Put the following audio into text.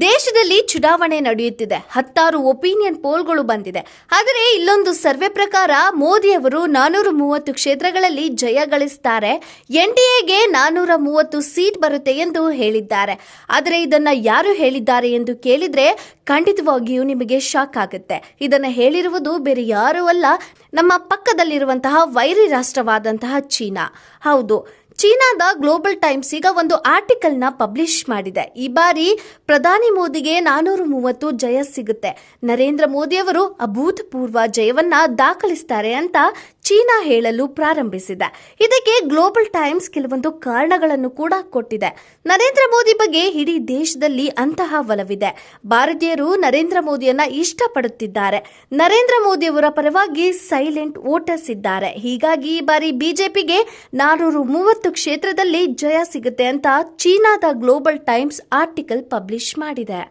ದೇಶದಲ್ಲಿ ಚುನಾವಣೆ ನಡೆಯುತ್ತಿದೆ. ಹತ್ತಾರು ಒಪಿನಿಯನ್ ಪೋಲ್ಗಳು ಬಂದಿದೆ. ಆದರೆ ಇಲ್ಲೊಂದು ಸರ್ವೆ ಪ್ರಕಾರ ಮೋದಿಯವರು ನಾನೂರ ಮೂವತ್ತು ಕ್ಷೇತ್ರಗಳಲ್ಲಿ ಜಯ ಗಳಿಸ್ತಾರೆ. ಎಗೆ ನಾನೂರ ಮೂವತ್ತು ಸೀಟ್ ಬರುತ್ತೆ ಎಂದು ಹೇಳಿದ್ದಾರೆ. ಆದರೆ ಇದನ್ನ ಯಾರು ಹೇಳಿದ್ದಾರೆ ಎಂದು ಕೇಳಿದ್ರೆ ಖಂಡಿತವಾಗಿಯೂ ನಿಮಗೆ ಶಾಕ್ ಆಗುತ್ತೆ. ಇದನ್ನು ಹೇಳಿರುವುದು ಬೇರೆ ಯಾರೂ ಅಲ್ಲ, ನಮ್ಮ ಪಕ್ಕದಲ್ಲಿರುವಂತಹ ವೈರಿ ರಾಷ್ಟ್ರವಾದಂತಹ ಚೀನಾ. ಹೌದು ಚೀನಾದ ಗ್ಲೋಬಲ್ ಟೈಮ್ಸ್ ಈಗ ಒಂದು ಆರ್ಟಿಕಲ್ನ ಪಬ್ಲಿಷ್ ಮಾಡಿದೆ. ಈ ಬಾರಿ ಪ್ರಧಾನಿ ಮೋದಿಗೆ ನಾನೂರು ಮೂವತ್ತು ಜಯ ಸಿಗುತ್ತೆ. ನರೇಂದ್ರ ಮೋದಿಯವರು ಅಭೂತಪೂರ್ವ ಜಯವನ್ನ ದಾಖಲಿಸ್ತಾರೆ ಅಂತ ಚೀನಾ ಹೇಳಲು ಪ್ರಾರಂಭಿಸಿದೆ. ಇದಕ್ಕೆ ಗ್ಲೋಬಲ್ ಟೈಮ್ಸ್ ಕೆಲವೊಂದು ಕಾರಣಗಳನ್ನು ಕೂಡ ಕೊಟ್ಟಿದೆ. ನರೇಂದ್ರ ಮೋದಿ ಬಗ್ಗೆ ಇಡೀ ದೇಶದಲ್ಲಿ ಅಂತಹ ಒಲವಿದೆ. ಭಾರತೀಯರು ನರೇಂದ್ರ ಮೋದಿಯನ್ನ ಇಷ್ಟಪಡುತ್ತಿದ್ದಾರೆ. ನರೇಂದ್ರ ಮೋದಿಯವರ ಪರವಾಗಿ ಸೈಲೆಂಟ್ ವೋಟರ್ಸ್ ಇದ್ದಾರೆ. ಹೀಗಾಗಿ ಈ ಬಾರಿ ಬಿಜೆಪಿಗೆ ನಾನೂರು ಮೂವತ್ತು ಕ್ಷೇತ್ರದಲ್ಲಿ ಜಯ ಸಿಗುತ್ತೆ ಅಂತ ಚೀನಾದ ಗ್ಲೋಬಲ್ ಟೈಮ್ಸ್ ಆರ್ಟಿಕಲ್ ಪಬ್ಲಿಷ್ ಮಾಡಿದೆ.